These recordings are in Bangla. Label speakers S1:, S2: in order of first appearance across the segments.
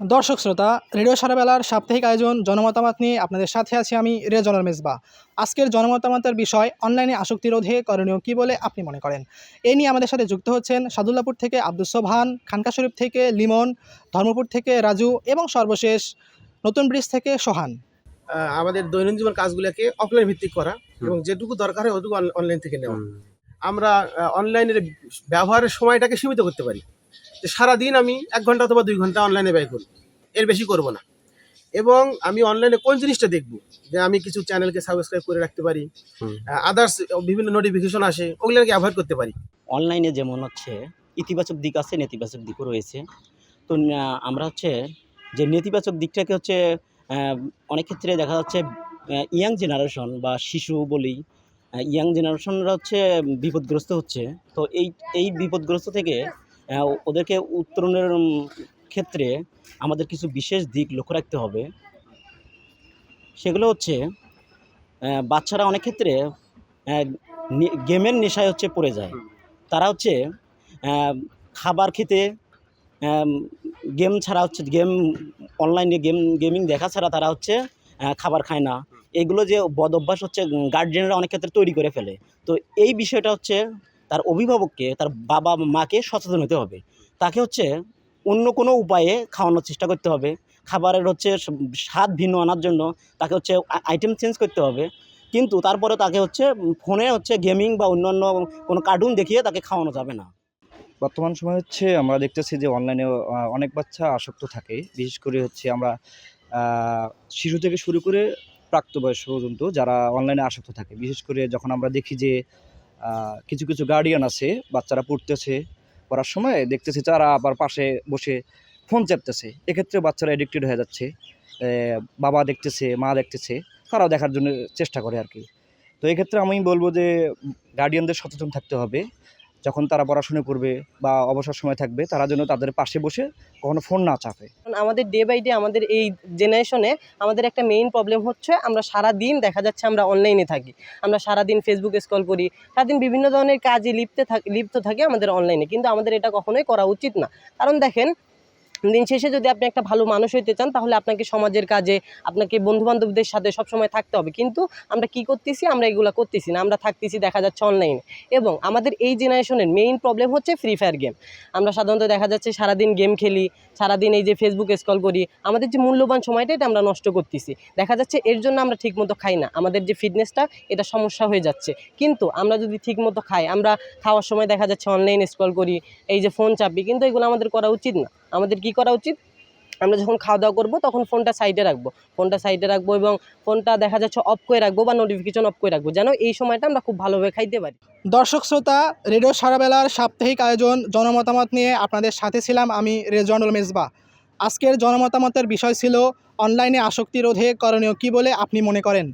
S1: দর্শক শ্রোতা রেডিও সারাবেলার সাপ্তাহিক আয়োজন জনমতামত নিয়ে আপনাদের সাথে আছি আমি রেজনাল মেজবা। আজকের জনমতামতের বিষয় অনলাইনে আসক্তি রোধে করণীয় কী বলে আপনি মনে করেন? এই নিয়ে আমাদের সাথে যুক্ত হচ্ছেন সাদুল্লাপুর থেকে আব্দুল সোবহান খানকা শরীফ থেকে লিমন ধর্মপুর থেকে রাজু এবং সর্বশেষ নতুন ব্রিজ থেকে সোহান।
S2: আমাদের দৈনন্দিন জীবন কাজগুলোকে অফলাইন ভিত্তিক করা এবং যেটুকু দরকার হয় ওটুকু অনলাইন থেকে নেওয়া। আমরা অনলাইনের ব্যবহারের সময়টাকে সীমিত করতে পারি। যে সারাদিন আমি এক ঘণ্টা অথবা দুই ঘণ্টা অনলাইনে ব্যয় করি। এর বেশি করব না। এবং আমি অনলাইনে কোন জিনিসটা দেখব? যে আমি কিছু চ্যানেলকে সাবস্ক্রাইব করে রাখতে পারি। আদার্স বিভিন্ন নোটিফিকেশন আসে ওগুলোকে অ্যাভয়েড করতে পারি?
S3: অনলাইনে যেমন হচ্ছে ইতিবাচক দিক আছে নেতিবাচক দিকও রয়েছে। তো আমরা হচ্ছে যে নেতিবাচক দিকটাকে হচ্ছে অনেক ক্ষেত্রে দেখা যাচ্ছে ইয়াং জেনারেশন বা শিশু বলি ইয়াং জেনারেশনরা হচ্ছে বিপদগ্রস্ত হচ্ছে। তো এই এই বিপদগ্রস্ত থেকে ওদেরকে উত্তরণের ক্ষেত্রে আমাদের কিছু বিশেষ দিক লক্ষ্য রাখতে হবে। সেগুলো হচ্ছে বাচ্চারা অনেক ক্ষেত্রে গেমের নেশায় হচ্ছে পড়ে যায়। তারা হচ্ছে খাবার খেতে গেম ছাড়া হচ্ছে, গেম অনলাইনে গেম, গেমিং দেখা ছাড়া তারা হচ্ছে খাবার খায় না। এগুলো যে বদ অভ্যাস হচ্ছে গার্জেনরা অনেক ক্ষেত্রে তৈরি করে ফেলে। তো এই বিষয়টা হচ্ছে তার অভিভাবককে, তার বাবা মাকে সচেতন হতে হবে। তাকে হচ্ছে অন্য কোনো উপায়ে খাওয়ানোর চেষ্টা করতে হবে। খাবারের হচ্ছে স্বাদ ভিন্ন আনার জন্য তাকে হচ্ছে আইটেম চেঞ্জ করতে হবে। কিন্তু তারপরে তাকে হচ্ছে ফোনে হচ্ছে গেমিং বা অন্যান্য কোনো কার্টুন দেখিয়ে তাকে খাওয়ানো যাবে না।
S4: বর্তমান সময় হচ্ছে আমরা দেখতেছি যে অনলাইনে অনেক বাচ্চা আসক্ত থাকে। বিশেষ করে হচ্ছে আমরা শিশু থেকে শুরু করে প্রাপ্তবয়স্ক পর্যন্ত যারা অনলাইনে আসক্ত থাকে। বিশেষ করে যখন আমরা দেখি যে কিছু কিছু গার্ডিয়ান আছে, বাচ্চারা পড়তেছে, পড়ার সময় দেখতেছে তারা আবার পাশে বসে ফোন চাপতেছে। এক্ষেত্রে বাচ্চারা এডিক্টেড হয়ে যাচ্ছে। বাবা দেখতেছে, মা দেখতেছে, তারাও দেখার জন্য চেষ্টা করে আর কি। তো এক্ষেত্রে আমি বলব যে গার্ডিয়ানদের সচেতন থাকতে হবে। যখন তারা পড়াশুনো করবে বা অবসর সময় থাকবে, তারা যেন তাদের পাশে বসে কখনো ফোন না চাপে।
S5: আমাদের ডে বাই ডে আমাদের এই জেনারেশনে আমাদের একটা মেইন প্রবলেম হচ্ছে, আমরা সারা দিন দেখা যাচ্ছে আমরা অনলাইনে থাকি। আমরা সারা দিন ফেসবুক স্কল করি, সারাদিন বিভিন্ন ধরনের কাজে লিপ্তে থাকি, লিপ্ত থাকে আমাদের অনলাইনে কিন্তু আমাদের এটা কখনোই করা উচিত না। কারণ দেখেন দিন শেষে যদি আপনি একটা ভালো মানুষ হইতে চান, তাহলে আপনাকে সমাজের কাজে, আপনাকে বন্ধু বান্ধবদের সাথে সবসময় থাকতে হবে। কিন্তু আমরা কি করতেছি? আমরা এগুলো করতেছি না। আমরা থাকতেছি, দেখা যাচ্ছে অনলাইনে এবং আমাদের এই জেনারেশনের মেইন প্রবলেম হচ্ছে ফ্রি ফায়ার গেম আমরা সাধারণত দেখা যাচ্ছে সারাদিন গেম খেলি, সারাদিন এই যে ফেসবুক স্ক্রল করি। আমাদের যে মূল্যবান সময়টা, এটা আমরা নষ্ট করতেছি। দেখা যাচ্ছে এর জন্য আমরা ঠিকমতো খাই না। আমাদের যে ফিটনেসটা এটা সমস্যা হয়ে যাচ্ছে। কিন্তু আমরা যদি ঠিকমতো খাই, আমরা খাওয়ার সময় দেখা যাচ্ছে অনলাইন স্ক্রল করি, এই যে ফোন চাপি, কিন্তু এগুলো আমাদের করা উচিত না। আমাদের কি করা উচিত? আমরা যখন খাওয়া দাওয়া করব, তখন ফোনটা সাইডে রাখব। ফোনটা সাইডে রাখব এবং ফোনটা দেখা যাচ্ছে অফ করে রাখব বা নোটিফিকেশন অফ করে রাখব, যেন এই সময়টা আমরা খুব ভালোভাবে খাইতে পারি।
S1: দর্শক শ্রোতা, রেডিও সারাবেলার সাপ্তাহিক আয়োজন, জনমতামত নিয়ে আপনাদের সাথে ছিলাম আমি রেজনুল মেজবা। আজকের জনমতামতের বিষয় ছিল অনলাইনে আসক্তি রোধে করণীয় কী বলে আপনি মনে করেন?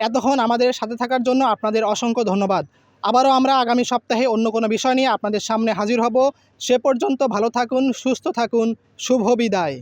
S1: এতক্ষণ আমাদের সাথে থাকার জন্য আপনাদের অসংখ্য ধন্যবাদ। আবারও আমরা আগামী সপ্তাহে অন্য কোনো বিষয় নিয়ে আপনাদের সামনে হাজির হব। সে পর্যন্ত ভালো থাকুন, সুস্থ থাকুন, শুভ বিদায়।